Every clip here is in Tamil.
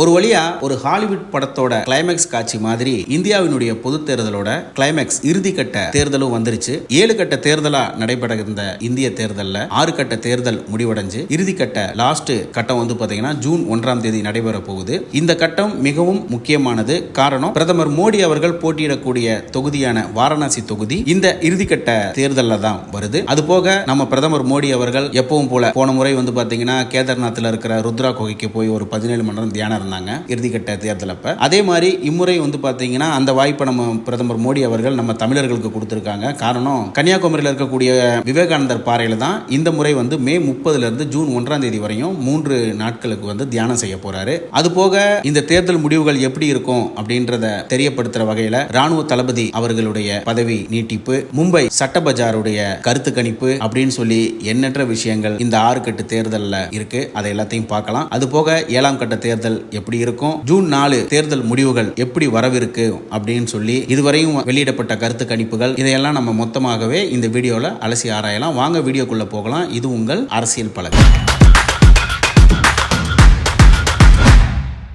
ஒரு வழியா ஒரு ஹாலிவுட் படத்தோட கிளைமேக்ஸ் காட்சி மாதிரி இந்தியாவினுடைய பொது தேர்தலோட கிளைமேக்ஸ் இறுதி கட்ட தேர்தலும் வந்துருச்சு. ஏழு கட்ட தேர்தலா நடைபெற இருந்த இந்திய தேர்தலில் ஆறு கட்ட தேர்தல் முடிவடைஞ்சு இறுதி கட்ட லாஸ்ட் கட்டம் வந்து பாத்தீங்கன்னா ஜூன் ஒன்றாம் தேதி நடைபெற போகுது. இந்த கட்டம் மிகவும் முக்கியமானது. காரணம் பிரதமர் மோடி அவர்கள் போட்டியிடக்கூடிய தொகுதியான வாரணாசி தொகுதி இந்த இறுதி கட்ட தேர்தலில் தான் வருது. அது போக நம்ம பிரதமர் மோடி அவர்கள் எப்பவும் போல போன முறை வந்து பாத்தீங்கன்னா கேதார்நாத்தில் இருக்கிற ருத்ரா குகைக்கு போய் ஒரு பதினேழு மணி நேரம் தியானம் இருந்தாங்க இறுதிக்கட்ட தேர்தல் அப்ப அதே மாதிரி இம்முறை வந்து பாத்தீங்கன்னா அந்த வாய்ப்பை நம்ம பிரதமர் மோடி அவர்கள் நம்ம தமிழர்களுக்கு கொடுத்திருக்காங்க. காரணம் கன்னியாகுமரியில் இருக்கக்கூடிய விவேகானந்தர் பாறையில தான் இந்த முறை வந்து மே முப்பதுல இருந்து ஜூன் ஒன்றாம் தேதி வரையும் மூன்று நாட்களுக்கு வந்து தியானம் செய்ய போறாரு. அது போக இந்த தேர்தல் முடிவுகள் எப்படி இருக்கும் அப்படின்றத தெரியப்படுத்துற வகையில ராணுவ தளபதி அவர்களுடைய பதவி நீட்டிப்பு மும்பை சட்ட பஜாருடைய கருத்து கணிப்பு அப்படின்னு சொல்லி எண்ணற்ற விஷயங்கள் இந்த ஆறு கட்டு தேர்தலில் இருக்கு. அதை எல்லாத்தையும் பார்க்கலாம். அது போக ஏழாம் கட்ட தேர்தல் எப்படி இருக்கும்? ஜூன் நாலு தேர்தல் முடிவுகள் எப்படி வரவிருக்கு? அப்படின்னு சொல்லி இதுவரையும் வெளியிடப்பட்ட கருத்து கணிப்புகள் இதையெல்லாம் நம்ம மொத்தமாகவே இந்த வீடியோவில் அலசி ஆராயலாம். வாங்க வீடியோக்குள்ளே போகலாம். இது உங்கள் அரசியல் பழக்கம்.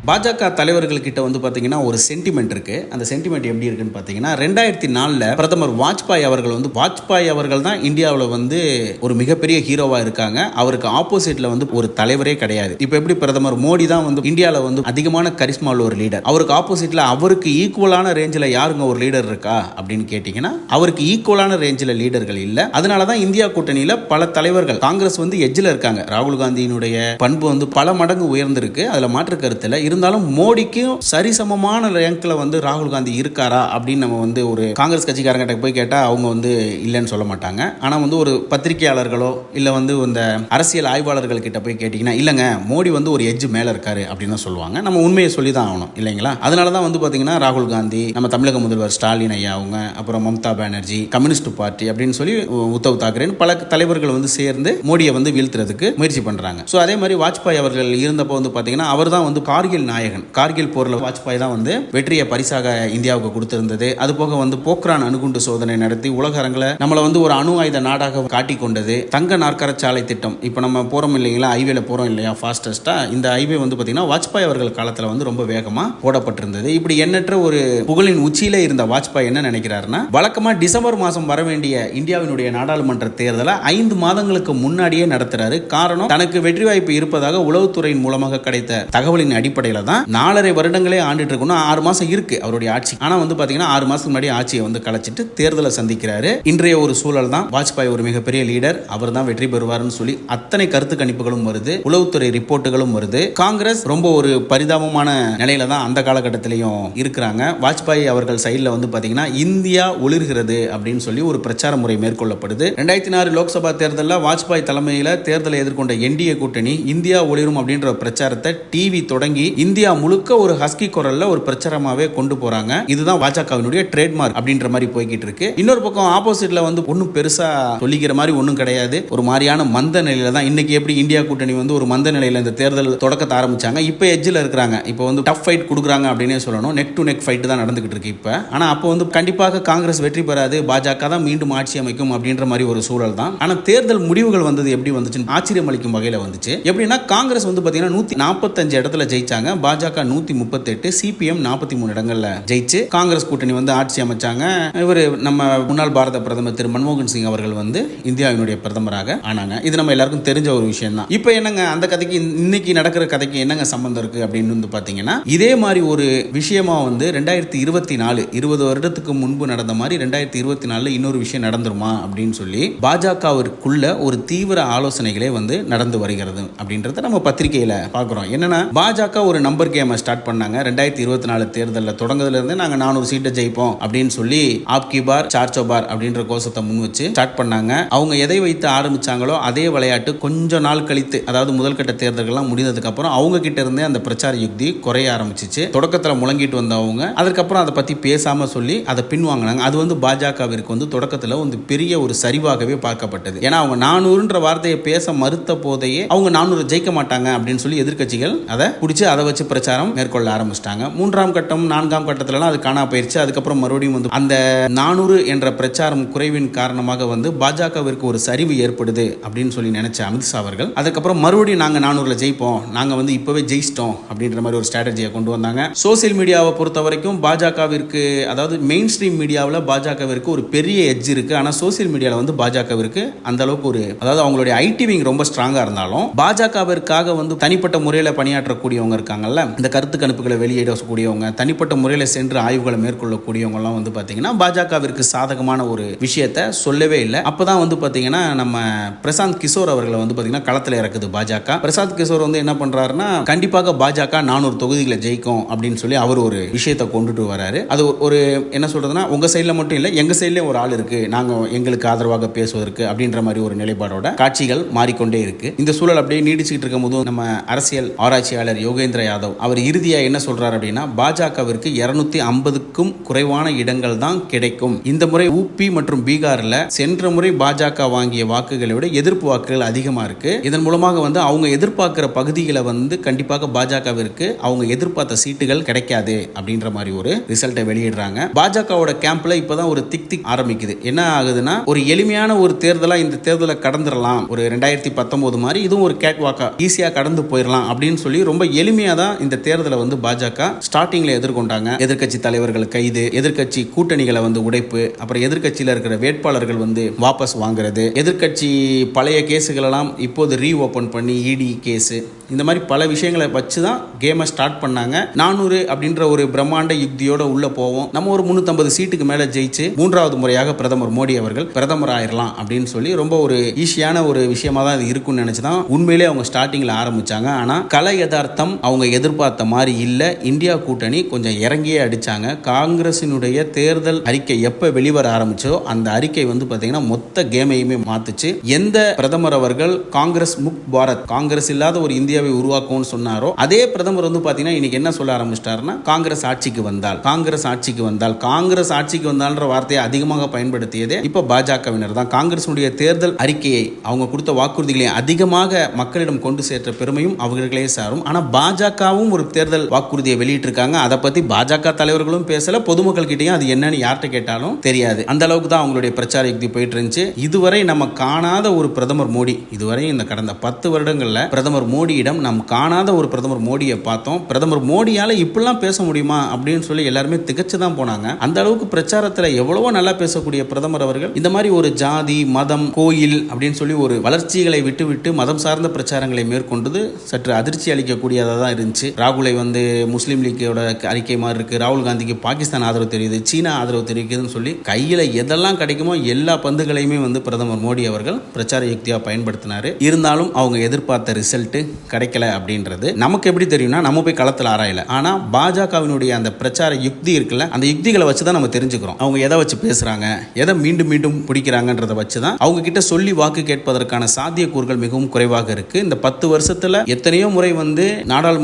பாஜக தலைவர்கள் கிட்ட வந்து பார்த்தீங்கன்னா ஒரு சென்டிமெண்ட் இருக்கு. அந்த சென்டிமெண்ட் எப்படி இருக்குன்னு பார்த்தீங்கன்னா ரெண்டாயிரத்தி நாலில் பிரதமர் வாஜ்பாய் அவர்கள் வந்து வாஜ்பாய் அவர்கள் தான் இந்தியாவில் வந்து ஒரு மிகப்பெரிய ஹீரோவாக இருக்காங்க. அவருக்கு ஆப்போசிட்ல வந்து ஒரு தலைவரே கிடையாது. இப்போ எப்படி பிரதமர் மோடி தான் வந்து இந்தியாவில் வந்து அதிகமான கரிஸ்மா உள்ள ஒரு லீடர் அவருக்கு ஆப்போசிட்ல அவருக்கு ஈக்குவலான ரேஞ்சில் யாருங்க ஒரு லீடர் இருக்கா? அப்படின்னு கேட்டிங்கன்னா அவருக்கு ஈக்குவலான ரேஞ்சில் லீடர்கள் இல்லை. அதனால தான் இந்தியா கூட்டணியில் பல தலைவர்கள் காங்கிரஸ் வந்து எஜ்ஜில் இருக்காங்க. ராகுல் காந்தியினுடைய பண்பு வந்து பல மடங்கு உயர்ந்திருக்கு. அதில் மாற்று கருத்தில் இருந்து இருந்தாலும் மோடிக்கும் சரிசமமான ரேங்க்ல வந்து ராகுல் காந்தி இருக்காரா அப்படின்னு நம்ம வந்து ஒரு காங்கிரஸ் கட்சிக்காரங்கிட்ட போய் கேட்டா அவங்க வந்து இல்லைன்னு சொல்ல மாட்டாங்க. ஆனா வந்து ஒரு பத்திரிகையாளர்களோ இல்ல வந்து இந்த அரசியல் ஆய்வாளர்கள் கிட்ட போய் கேட்டீங்கன்னா இல்லைங்க மோடி வந்து ஒரு எஜ்ஜு மேல இருக்காரு அப்படின்னு சொல்லுவாங்க. நம்ம உண்மையை சொல்லி தான் ஆகணும் இல்லைங்களா? அதனால தான் வந்து பாத்தீங்கன்னா ராகுல் காந்தி நம்ம தமிழக முதல்வர் ஸ்டாலின் ஐயா அவங்க அப்புறம் மம்தா பானர்ஜி கம்யூனிஸ்ட் பார்ட்டி அப்படின்னு சொல்லி உத்தவ் தாக்கரேன்னு பல தலைவர்கள் வந்து சேர்ந்து மோடியை வந்து வீழ்த்துறதுக்கு முயற்சி பண்றாங்க. ஸோ அதே மாதிரி வாஜ்பாய் அவர்கள் இருந்தப்போ வந்து பாத்தீங்கன்னா அவர் தான் வந்து கார்கில் நாயகன். கார்கில் போர்ல வாஜ்பாய் தான் வந்து வெற்றியை பரிசாக இந்தியாவுக்கு கொடுத்திருந்தது. அது போக வந்து போக்ரான் அணுகுண்டு சோதனை நடத்தி உலக அரங்கில் நம்மளை வந்து ஒரு அணு ஆயுத நாடாக காட்டிக் கொண்டது. தங்க நாற்கர சாலை திட்டம். இப்போ நம்ம போறோம் இல்லைங்களா? ஹைவேல போறோம் இல்லையா? ஃபாஸ்டஸ்டா இந்த ஹைவே வந்து பாத்தீங்கன்னா வாஜ்பாய் அவர்கள் காலத்துல வந்து ரொம்ப வேகமா போடப்பட்டிருந்தது. இப்படி எண்ணற்ற ஒரு புகழின் உச்சியிலே இருந்த வாஜ்பாய் என்ன நினைக்கிறாருன்னா வழக்கமா டிசம்பர் மாதம் வர வேண்டிய இந்தியாவினுடைய நாடாளுமன்ற தேர்தலை ஐந்து மாதங்களுக்கு முன்னாடியே நடத்துறாரு. காரணம் தனக்கு வெற்றி வாய்ப்பு இருப்பதாக உளவுத்துறையின் மூலமாக கிடைத்த தகவலின் அடிப்படையில் தான் நாலரை வருடங்களே ஆண்டுட்டு இருக்கணும். ஆறு மாசம் இருக்கு அவருடைய ஆட்சி. ஆனா வந்து பாத்தீங்கன்னா ஆறு மாசத்துக்கு முன்னாடி ஆட்சியை வந்து கலைச்சிட்டு தேர்தலை சந்திக்கிறாரு. இன்றைய ஒரு சூழல் தான். வாஜ்பாய் ஒரு மிகப்பெரிய லீடர் அவர் தான் வெற்றி பெறுவார்னு சொல்லி அத்தனை கருத்து கணிப்புகளும் வருது. உளவுத்துறை ரிப்போர்ட்டுகளும் வருது. காங்கிரஸ் ரொம்ப ஒரு பரிதாபமான நிலையில தான் அந்த காலகட்டத்திலையும் இருக்கிறாங்க. வாஜ்பாய் அவர்கள் சைடில் வந்து பாத்தீங்கன்னா இந்தியா ஒளிர்கிறது அப்படின்னு சொல்லி ஒரு பிரச்சார முறை மேற்கொள்ளப்படுது. ரெண்டாயிரத்தி நாலு லோக்சபா தேர்தலில் வாஜ்பாய் தலைமையில் தேர்தலை எதிர்கொண்ட என்டிஏ கூட்டணி இந்தியா ஒளிரும் அப்படின்ற பிரச்சாரத்தை டிவி தொடங்கி இந்தியா முழுக்க ஒரு ஹஸ்கி குரல்ல ஒரு பிரச்சாரமாவே கொண்டு போறாங்க. இதுதான் பாஜகவினுடைய ட்ரேட்மார்க் அப்படின்ற மாதிரி போய்கிட்டு இருக்கு. இன்னொரு பக்கம் ஆப்போசிட்ல வந்து ஒன்றும் பெருசா சொல்லிக்கிற மாதிரி ஒன்றும் கிடையாது. ஒரு மாதிரியான மந்த நிலையில தான் இன்னைக்கு எப்படி இந்தியா கூட்டணி வந்து ஒரு மந்த நிலையில இந்த தேர்தல் தொடக்கத்தை ஆரம்பிச்சாங்க. இப்போ எஜ்ஜில் இருக்கிறாங்க. இப்போ வந்து டஃப் ஃபைட் கொடுக்குறாங்க அப்படின்னே சொல்லணும். நெக் டு நெக் ஃபைட் தான் நடந்துகிட்டு இருக்கு இப்போ. ஆனா அப்போ வந்து கண்டிப்பாக காங்கிரஸ் வெற்றி பெறாது. பாஜக தான் மீண்டும் ஆட்சி அமைக்கும் அப்படின்ற மாதிரி ஒரு சூழல் தான். ஆனா தேர்தல் முடிவுகள் வந்தது எப்படி வந்துச்சுன்னு ஆச்சரியம் அளிக்கும் வகையில வந்துச்சு. எப்படின்னா காங்கிரஸ் வந்து பாத்தீங்கன்னா நூத்தி நாற்பத்தஞ்சு இடத்துல ஜெயிச்சாங்க. ஜெயிச்சாங்க. பாஜக நூத்தி முப்பத்தெட்டு சிபிஎம் நாற்பத்தி மூணு இடங்கள்ல ஜெயிச்சு காங்கிரஸ் கூட்டணி வந்து ஆட்சி அமைச்சாங்க. இவர் நம்ம முன்னாள் பாரத பிரதமர் திரு மன்மோகன் சிங் அவர்கள் வந்து இந்தியாவினுடைய பிரதமராக ஆனாங்க. இது நம்ம எல்லாருக்கும் தெரிஞ்ச ஒரு விஷயம் தான் இப்போ என்னங்க அந்த கதைக்கு இன்னைக்கு நடக்கிற கதைக்கு என்னங்க சம்பந்தம் இருக்கு அப்படின்னு வந்து பாத்தீங்கன்னா இதே மாதிரி ஒரு விஷயமா வந்து ரெண்டாயிரத்தி இருபத்தி நாலு இருபது வருடத்துக்கு முன்பு நடந்த மாதிரி ரெண்டாயிரத்தி இருபத்தி நாலுல இன்னொரு விஷயம் நடந்துருமா அப்படின்னு சொல்லி பாஜகவிற்குள்ள ஒரு தீவிர ஆலோசனைகளே வந்து நடந்து வருகிறது அப்படின்றத நம்ம பத்திரிகையில பாக்குறோம். என்னன்னா பாஜக ஒரு ஒரு நம்பர் கேமை ஸ்டார்ட் பண்ணாங்க. ரெண்டாயிரத்தி இருபத்தி நாலு தேர்தலில் தொடங்குதுலேருந்து நாங்கள் நானூறு சீட்டை ஜெயிப்போம் அப்படின்னு சொல்லி ஆப்கி பார் சார்ச்சோ பார் அப்படின்ற கோஷத்தை முன் வச்சு ஸ்டார்ட் பண்ணாங்க. அவங்க எதை வைத்து ஆரம்பிச்சாங்களோ அதே விளையாட்டு கொஞ்ச நாள் கழித்து அதாவது முதல்கட்ட தேர்தல்கள்லாம் முடிந்ததுக்கு அப்புறம் அவங்க கிட்ட இருந்தே அந்த பிரச்சார யுக்தி குறைய ஆரம்பிச்சிச்சு. தொடக்கத்தில் முழங்கிட்டு வந்தவங்க அதுக்கப்புறம் அதை பற்றி பேசாமல் சொல்லி அதை பின்வாங்கினாங்க. அது வந்து பாஜகவிற்கு வந்து தொடக்கத்தில் வந்து பெரிய ஒரு சரிவாகவே பார்க்கப்பட்டது. ஏன்னா அவங்க நானூறுன்ற வார்த்தையை பேச மறுத்த போதையே அவங்க நானூறு ஜெயிக்க மாட்டாங்க அப்படின்னு சொல்லி எதிர்கட்சிகள் அதை பிடிச்சி அதை வச்சு பிரச்சாரம் மேற்கொள்ள ஆரம்பிச்சிட்டாங்க. மூன்றாம் கட்டம் நான்காம் கட்டத்திலலாம் அது காணா போயிருச்சு. அதுக்கப்புறம் மறுபடியும் வந்து அந்த நானூறு என்ற பிரச்சாரம் குறைவின் காரணமாக வந்து பாஜகவிற்கு ஒரு சரிவு ஏற்படுது அப்படின்னு சொல்லி நினைச்ச அமித்ஷா அவர்கள் அதுக்கப்புறம் மறுபடியும் நாங்கள் நானூறுல ஜெயிப்போம். நாங்கள் வந்து இப்போவே ஜெயிச்சிட்டோம் அப்படின்ற மாதிரி ஒரு ஸ்ட்ராட்டஜியை கொண்டு வந்தாங்க. சோசியல் மீடியாவை பொறுத்த வரைக்கும் பாஜகவிற்கு அதாவது மெயின் ஸ்ட்ரீம் மீடியாவில் பாஜகவிற்கு ஒரு பெரிய எஜ் இருக்கு. ஆனால் சோசியல் மீடியாவில் வந்து பாஜகவிற்கு அந்த அளவுக்கு ஒரு அதாவது அவங்களுடைய ஐடி விங் ரொம்ப ஸ்ட்ராங்காக இருந்தாலும் பாஜகவிற்காக வந்து தனிப்பட்ட முறையில் பணியாற்றக்கூடியவங்க இருக்காங்க. இருக்காங்கல்ல இந்த கருத்து கணிப்புகளை வெளியிடக்கூடியவங்க தனிப்பட்ட முறையில் சென்று ஆய்வுகளை மேற்கொள்ளக்கூடியவங்கலாம் வந்து பார்த்தீங்கன்னா பாஜகவிற்கு சாதகமான ஒரு விஷயத்த சொல்லவே இல்லை. அப்பதான் வந்து பார்த்தீங்கன்னா நம்ம பிரசாந்த் கிஷோர் அவர்களை வந்து பார்த்தீங்கன்னா களத்தில் இறக்குது பாஜக. பிரசாந்த் கிஷோர் வந்து என்ன பண்றாருன்னா கண்டிப்பாக பாஜக நானூறு தொகுதிகளை ஜெயிக்கும் அப்படின்னு சொல்லி அவர் ஒரு விஷயத்தை கொண்டுட்டு வராரு. அது ஒரு- என்ன சொல்றதுன்னா உங்க சைடில் மட்டும் இல்லை எங்க சைட்லயும் ஒரு ஆள் இருக்கு. நாங்க எங்களுக்கு ஆதரவாக பேசுவதற்கு அப்படின்ற மாதிரி ஒரு நிலைப்பாடோட காட்சிகள் மாறிக்கொண்டே இருக்கு. இந்த சூழல் அப்படியே நீடிச்சுக்கிட்டு இருக்கும் போது நம்ம அரசியல் ஆராய்ச்சியாளர் யோகேந்திர யாதவ். அவர் இறுதியா என்ன சொல்றார் அப்படின்னா பாஜகவிற்கு இருநூத்தி ஐம்பதுக்கும் குறைவான இடங்கள் தான் கிடைக்கும். இந்த முறை ஊபி மற்றும் பீகார்ல சென்ற முறை பாஜக வாங்கிய வாக்குகளை விட எதிர்ப்பு வாக்குகள் அதிகமா இருக்கு. இதன் மூலமாக வந்து அவங்க எதிர்பார்க்கிற பகுதிகளை வந்து கண்டிப்பாக பாஜகவிற்கு அவங்க எதிர்பார்த்த சீட்டுகள் கிடைக்காது அப்படின்ற மாதிரி ஒரு ரிசல்ட்டை வெளியிடுறாங்க. பாஜகவோட கேம்ப்ல இப்பதான் ஒரு திக் திக் ஆரம்பிக்குது. என்ன ஆகுதுன்னா ஒரு எளிமையான ஒரு தேர்தலாக இந்த தேர்தலை கடந்துடலாம் ஒரு ரெண்டாயிரத்தி பத்தொன்பது மாதிரி இதுவும் ஒரு கேட் வாக்கா ஈஸியா கடந்து போயிடலாம் அப்படின்னு சொல்லி ரொம்ப எளிமையாக தான் இந்த தேர்தலை வந்து பாஜக ஸ்டார்டிங்ல எதிர்கொண்டாங்க. எதிர்க்கட்சி தலைவர்கள் கைது எதிர்க்கட்சி கூட்டணிகளை வந்து உடைப்பு அப்புறம் எதிர்கட்சியில் இருக்கிற வேட்பாளர்கள் வந்து வாபஸ் வாங்குறது எதிர்கட்சி பழைய கேஸுகளெல்லாம் இப்போது ரீ ஓபன் பண்ணி இடி கேஸு. இந்த மாதிரி பல விஷயங்களை வச்சு தான் கேமை ஸ்டார்ட் பண்ணாங்க. நானூறு அப்படின்ற ஒரு பிரம்மாண்ட யுக்தியோட உள்ள போவோம். நம்ம ஒரு முன்னூத்தம்பது சீட்டுக்கு மேல ஜெயிச்சு மூன்றாவது முறையாக பிரதமர் மோடி அவர்கள் பிரதமர் ஆயிரலாம் அப்படின்னு சொல்லி ரொம்ப ஒரு ஈஸியான ஒரு விஷயமா தான் இது இருக்கும்னு நினைச்சு தான் உண்மையிலே அவங்க ஸ்டார்டிங்ல ஆரம்பிச்சாங்க. ஆனா கலை யதார்த்தம் அவங்க எதிர்பார்த்த மாதிரி இல்லை. இந்தியா கூட்டணி கொஞ்சம் இறங்கியே அடிச்சாங்க. காங்கிரசினுடைய தேர்தல் அறிக்கை எப்போ வெளிவர ஆரம்பிச்சோ அந்த அறிக்கை வந்து பார்த்தீங்கன்னா மொத்த கேமையுமே மாத்துச்சு. எந்த பிரதமர் அவர்கள் காங்கிரஸ் முக் பாரத் காங்கிரஸ் இல்லாத ஒரு இந்தியாவை உருவாக்கும்னு சொன்னாரோ அதே பிரதமர் வந்து பார்த்தீங்கன்னா இன்னைக்கு என்ன சொல்ல ஆரம்பிச்சிட்டாருன்னா காங்கிரஸ் ஆட்சிக்கு வந்தால் காங்கிரஸ் ஆட்சிக்கு வந்தால் காங்கிரஸ் ஆட்சிக்கு வந்தால்ன்ற வார்த்தையை அதிகமாக பயன்படுத்தியதே இப்போ பாஜகவினர் தான். காங்கிரசினுடைய தேர்தல் அறிக்கையை அவங்க கொடுத்த வாக்குறுதிகளை அதிகமாக மக்களிடம் கொண்டு சேர்த்த பெருமையும் அவர்களே சாரும். ஆனால் பாஜக பாஜகவும் ஒரு தேர்தல் வாக்குறுதியை வெளியிட்டிருக்காங்க. அதை பத்தி பாஜக தலைவர்களும் பேசல. பொதுமக்கள் கிட்டையும் அது என்னன்னு யார்கிட்ட கேட்டாலும் தெரியாது. அந்த அளவுக்கு தான் அவங்களுடைய பிரச்சார யுக்தி போயிட்டு இருந்துச்சு இதுவரை நம்ம காணாத ஒரு பிரதமர் மோடி இதுவரை இந்த கடந்த பத்து வருடங்கள்ல பிரதமர் மோடியிடம் நாம் காணாத ஒரு பிரதமர் மோடியை பார்த்தோம். பிரதமர் மோடியால இப்படிலாம் பேச முடியுமா அப்படின்னு சொல்லி எல்லாருமே திகச்சு தான் போனாங்க. அந்த அளவுக்கு பிரச்சாரத்துல எவ்வளவோ நல்லா பேசக்கூடிய பிரதமர் அவர்கள் இந்த மாதிரி ஒரு ஜாதி மதம் கோயில் அப்படின்னு சொல்லி ஒரு வளர்ச்சிகளை விட்டு விட்டு மதம் சார்ந்த பிரச்சாரங்களை மேற்கொண்டது சற்று அதிர்ச்சி அளிக்கக்கூடியதாக தான் இருந்துச்சு. ராகுலை வந்து முஸ்லீம் லீக்கோட அறிக்கை மாதிரி இருக்கு. ராகுல் காந்திக்கு பாகிஸ்தான் ஆதரவு தெரியுது சீனா ஆதரவு தெரிவிக்குதுன்னு சொல்லி கையில எதெல்லாம் கிடைக்குமோ எல்லா பந்துகளையுமே வந்து பிரதமர் மோடி அவர்கள் பிரச்சார யுக்தியா பயன்படுத்தினாரு. இருந்தாலும் அவங்க எதிர்பார்த்த ரிசல்ட் கிடைக்கல அப்படின்றது நமக்கு எப்படி தெரியும்னா நம்ம போய் களத்தில் ஆராயல. ஆனா பாஜகவினுடைய அந்த பிரச்சார யுக்தி இருக்குல்ல அந்த யுக்திகளை வச்சு தான் நம்ம தெரிஞ்சுக்கிறோம். அவங்க எதை வச்சு பேசுறாங்க எதை மீண்டும் மீண்டும் பிடிக்கிறாங்கன்றத வச்சு தான் அவங்க கிட்ட சொல்லி வாக்கு கேட்பதற்கான சாத்தியக்கூறுகள் மிகவும் குறைவாக இருக்கு. இந்த பத்து வருஷத்துல எத்தனையோ முறை வந்து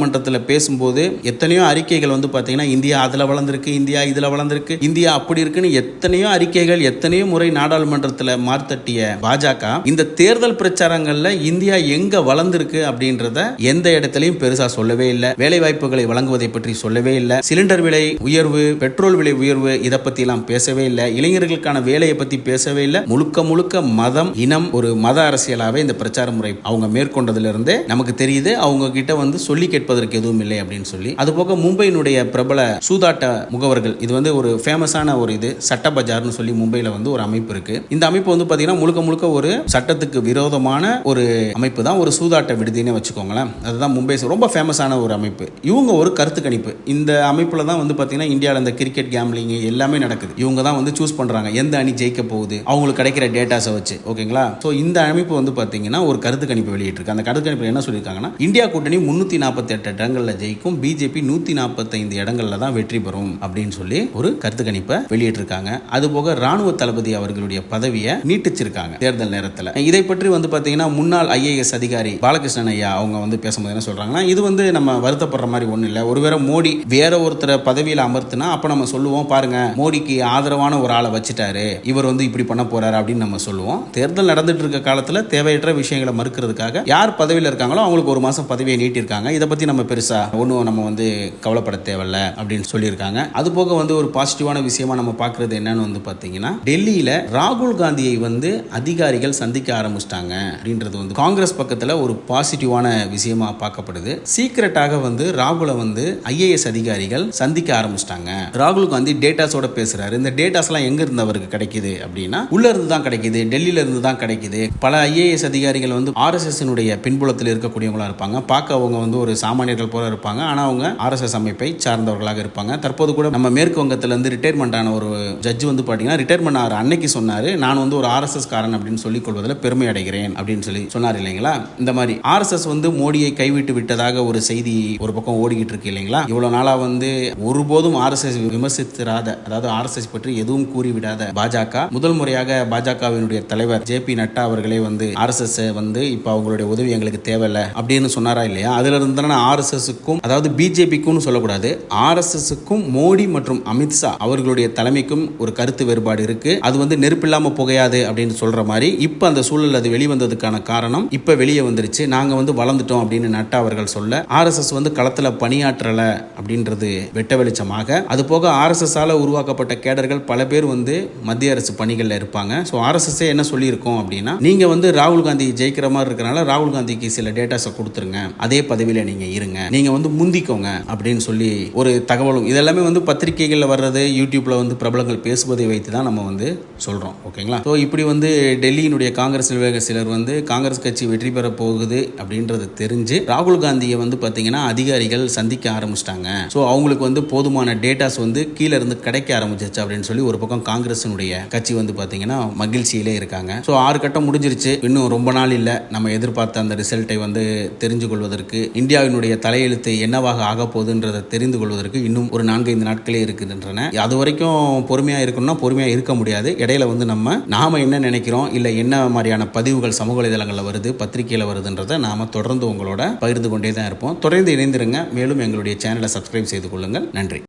நாடாளுமன்றத்தில் பேசும்போது எத்தனையோ அறிக்கைகள் வந்து பார்த்தீங்கன்னா இந்தியா அதில் வளர்ந்துருக்கு இந்தியா இதில் வளர்ந்துருக்கு இந்தியா அப்படி இருக்குன்னு எத்தனையோ அறிக்கைகள் எத்தனையோ முறை நாடாளுமன்றத்தில் மார்த்தட்டிய பாஜக. இந்த தேர்தல் பிரச்சாரங்களில் இந்தியா எங்க வளர்ந்துருக்கு அப்படின்றத எந்த இடத்துலையும் பெருசா சொல்லவே இல்லை. வேலை வாய்ப்புகளை வழங்குவதை பற்றி சொல்லவே இல்லை. சிலிண்டர் விலை உயர்வு பெட்ரோல் விலை உயர்வு இதை பத்தி எல்லாம் பேசவே இல்லை. இளைஞர்களுக்கான வேலையை பத்தி பேசவே இல்லை. முழுக்க முழுக்க மதம் இனம் ஒரு மத அரசியலாவே இந்த பிரச்சார முறை அவங்க மேற்கொண்டதுல இருந்தே நமக்கு தெரியுது. அவங்க கிட்ட வந்து சொல்லி கேட்பதற்கு எதுவும் இல்லை அப்படின்னு சொல்லி. அதுபோக மும்பையினுடைய பிரபல சூதாட்ட முகவர்கள் இது வந்து ஒரு ஃபேமஸான ஒரு இது சட்ட பஜார்னு சொல்லி மும்பையில் வந்து ஒரு அமைப்பு இருக்கு. இந்த அமைப்பு வந்து பார்த்தீங்கன்னா முழுக்க முழுக்க ஒரு சட்டத்துக்கு விரோதமான ஒரு அமைப்பு தான் ஒரு சூதாட்ட விடுதினே வச்சுக்கோங்களேன். அதுதான் மும்பை ரொம்ப ஃபேமஸான ஒரு அமைப்பு. இவங்க ஒரு கருத்து கணிப்பு. இந்த அமைப்பில் தான் வந்து பார்த்தீங்கன்னா இந்தியாவில் இந்த கிரிக்கெட் கேம்லிங் எல்லாமே நடக்குது. இவங்க தான் வந்து சூஸ் பண்ணுறாங்க எந்த அணி ஜெயிக்க போகுது அவங்களுக்கு கிடைக்கிற டேட்டாஸை வச்சு ஓகேங்களா? ஸோ இந்த அமைப்பு வந்து பார்த்தீங்கன்னா ஒரு கருத்து கணிப்பு வெளியிட்டிருக்கு. அந்த கருத்து கணிப்பு என்ன சொல்லியிருக்காங்கன்னா இந்தியா கூட்டணி முன்னூற்றி நாற்பத்தி எட்டு இடங்களில் ஜெயிக்கும் பிஜேபி நூற்றி நாற்பத்தைந்து இடங்களில் தான் வெற்றி பெறும் அப்படின்னு சொல்லி ஒரு கருத்து கணிப்பை வெளியிட்டிருக்காங்க. அதுபோக ராணுவ தளபதி அவர்களுடைய பதவியை நீட்டிச்சிருக்காங்க தேர்தல் நேரத்தில். இதை பற்றி வந்து பார்த்தீங்கன்னா முன்னாள் ஐஏஎஸ் அதிகாரி பாலகிருஷ்ணன் ஐயா அவங்க வந்து பேசும்போது என்ன சொல்றாங்கன்னா இது வந்து நம்ம வருத்தப்படுற மாதிரி ஒன்றும் இல்லை. ஒருவேளை மோடி வேற ஒருத்தரை பதவியில் அமர்த்தினா அப்போ நம்ம சொல்லுவோம் பாருங்க மோடிக்கு ஆதரவான ஒரு ஆளை வச்சுட்டாரு இவர் வந்து இப்படி பண்ண போறாரு அப்படின்னு நம்ம சொல்லுவோம். தேர்தல் நடந்துட்டு இருக்க காலத்தில் தேவையற்ற விஷயங்களை மறுக்கிறதுக்காக யார் பதவியில் இருக்காங்களோ அவங்களுக்கு ஒரு மாசம் பதவியை நீட்டிருக்காங்க. இதை பத்தி நம்ம பெருசாக பெருசா ஒன்றும் நம்ம வந்து கவலைப்பட தேவையில்ல அப்படின்னு சொல்லியிருக்காங்க. அது போக வந்து ஒரு பாசிட்டிவான விஷயமா நம்ம பார்க்கறது என்னன்னு வந்து பார்த்தீங்கன்னா டெல்லியில் ராகுல் காந்தியை வந்து அதிகாரிகள் சந்திக்க ஆரம்பிச்சிட்டாங்க அப்படின்றது வந்து காங்கிரஸ் பக்கத்தில் ஒரு பாசிட்டிவான விஷயமா பார்க்கப்படுது. சீக்கிரட்டாக வந்து ராகுலை வந்து ஐஏஎஸ் அதிகாரிகள் சந்திக்க ஆரம்பிச்சிட்டாங்க. ராகுல் காந்தி டேட்டாஸோட பேசுறாரு. இந்த டேட்டாஸ்லாம் எங்க இருந்து அவருக்கு கிடைக்குது அப்படின்னா உள்ள இருந்து தான் கிடைக்குது டெல்லியில இருந்து தான் கிடைக்குது. பல ஐஏஎஸ் அதிகாரிகள் வந்து ஆர்எஸ்எஸ் பின்புலத்தில் இருக்கக்கூடியவங்களா இருப்பாங்க. பார்க்க அவங்க வந்து ஒரு சாமானியர்கள் போல இருப்பாங்க. ஆனால் அவங்க ஆர்எஸ்எஸ் அமைப்பை சார்ந்தவர்களாக இருப்பாங்க. தற்போது கூட நம்ம மேற்கு வங்கத்துல இருந்து ரிட்டையர்மெண்ட் ஆன ஒரு ஜட்ஜ் வந்து பார்த்தீங்கன்னா ரிட்டையர்மெண்ட் ஆகிற அன்னைக்கு சொன்னார் நான் வந்து ஒரு ஆர்எஸ்எஸ் காரன் அப்படின்னு சொல்லிக் கொள்வதில் பெருமை அடைகிறேன் அப்படின்னு சொல்லி சொன்னார் இல்லைங்களா? இந்த மாதிரி ஆர்எஸ்எஸ் வந்து மோடியை கைவிட்டு விட்டதாக ஒரு செய்தி ஒரு பக்கம் ஓடிக்கிட்டு இருக்கு இல்லைங்களா? இவ்வளவு நாளாக வந்து ஒருபோதும் ஆர்எஸ்எஸ் விமர்சித்திராத அதாவது ஆர்எஸ்எஸ் பற்றி எதுவும் கூறிவிடாத பாஜக. முதல் முறையாக பாஜகவினுடைய தலைவர் ஜே பி நட்டா அவர்களே வந்து ஆர்எஸ்எஸ் வந்து இப்போ அவங்களுடைய உதவி எங்களுக்கு தேவையில்லை அப்படின்னு சொன்னாரா இல்லையா? அதுல இருந்து தானே ஆர்எஸ்எஸ்க்கும் அதாவது பிஜேபிக்கும் சொல்லக்கூடாது. ஆர்எஸ்எஸ்க்கும் மோடி மற்றும் அமித்ஷா அவர்களுடைய தலைமைக்கும் ஒரு கருத்து வேறுபாடு இருக்கு. அது வந்து நெருப்பில்லாம புகையாது அப்படின்னு சொல்ற மாதிரி இப்போ அந்த சூழல் அது வெளிவந்ததுக்கான காரணம் இப்போ வெளியே வந்துருச்சு. நாங்க வந்து வளர்ந்துட்டோம் அப்படின்னு நட்டா அவர்கள் சொல்ல ஆர்எஸ்எஸ் வந்து களத்துல பணியாற்றல அப்படின்றது வெட்ட வெளிச்சமாக. அது போக ஆர்எஸ்எஸ் ஆல உருவாக்கப்பட்ட கேடர்கள் பல பேர் வந்து மத்திய அரசு பணிகளில் இருப்பாங்க. ஸோ ஆர்எஸ்எஸ் என்ன சொல்லியிருக்கோம் அப்படின்னா நீங்க வந்து ராகுல் காந்தி ஜெயிக்கிற மாதிரி இருக்கிறனால ராகுல் காந்திக்கு சில டேட்டாஸை கொடுத்துருங்க. அதே பதவியில் நீங்க இருங்க. நீங்க வந்து முந்திக்கோங்க அப்படின்னு சொல்லி ஒரு தகவலும் இதெல்லாமே வந்து பத்திரிகைகளில் வர்றது யூடியூப்ல வந்து பிரபலங்கள் பேசுவதை வைத்து தான் நம்ம வந்து சொல்றோம். ஓகேங்களா? ஸோ இப்படி வந்து டெல்லியினுடைய காங்கிரஸ் நிர்வாக சிலர் வந்து காங்கிரஸ் கட்சி வெற்றி பெற போகுது அப்படின்றது தெரிஞ்சு ராகுல் காந்தியை வந்து பார்த்தீங்கன்னா அதிகாரிகள் சந்திக்க ஆரம்பிச்சிட்டாங்க. ஸோ அவங்களுக்கு வந்து போதுமான டேட்டாஸ் வந்து கீழே இருந்து கிடைக்க ஆரம்பிச்சிருச்சு அப்படின்னு சொல்லி ஒரு பக்கம் காங்கிரஸினுடைய கட்சி வந்து பார்த்தீங்கன்னா மகிழ்ச்சியிலே இருக்காங்க. ஸோ ஆறு கட்டம் முடிஞ்சிருச்சு. இன்னும் ரொம்ப நாள் இல்லை. நம்ம எதிர்பார்த்த அந்த ரிசல்ட்டை வந்து தெரிஞ்சு கொள்வதற்கு இந்தியாவினுடைய தலையெழுத்து என்னவாக ஆகப்போகுதுன்றதை தெரிந்து கொள்வதற்கு இன்னும் ஒரு நான்கைந்து நாட்களே இருக்கின்றன அது வரைக்கும் பொறுமையாக இருக்கணும்னா பொறுமையாக இருக்க முடியாது. இடையில வந்து நம்ம நாம என்ன நினைக்கிறோம் இல்லை என்ன மாதிரியான பதிவுகள் சமூக வலைதளங்களில் வருது பத்திரிகையில் வருதுன்றதை நாம தொடர்ந்து உங்களோட பகிர்ந்து கொண்டே தான் இருப்போம். தொடர்ந்து இணைந்திருங்க. மேலும் எங்களுடைய சேனலை சப்ஸ்கிரைப் செய்து கொள்ளுங்கள். நன்றி.